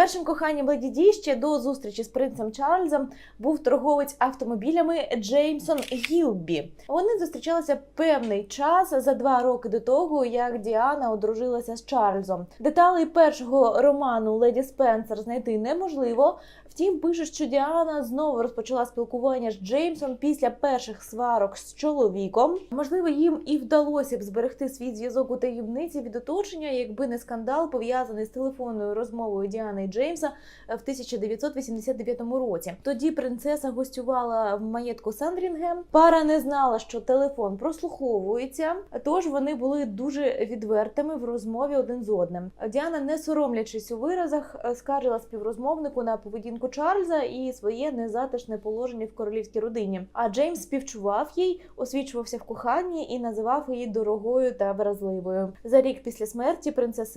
Першим коханням леді Ді ще до зустрічі з принцем Чарльзом був торговець автомобілями Джеймсон Гілбі. Вони зустрічалися певний час за два роки до того, як Діана одружилася з Чарльзом. Деталей першого роману Леді Спенсер знайти неможливо. Втім, пишуть, що Діана знову розпочала спілкування з Джеймсом після перших сварок з чоловіком. Можливо, їм і вдалося б зберегти свій зв'язок у таємниці від оточення, якби не скандал пов'язаний з телефонною розмовою Діани Джеймса в 1989 році. Тоді принцеса гостювала в маєтку Сандрінгем. Пара не знала, що телефон прослуховується, тож вони були дуже відвертими в розмові один з одним. Діана, не соромлячись у виразах, скаржила співрозмовнику на поведінку Чарльза і своє незатишне положення в королівській родині. А Джеймс співчував їй, освічувався в коханні і називав її дорогою та вразливою. За рік після смерті принцеси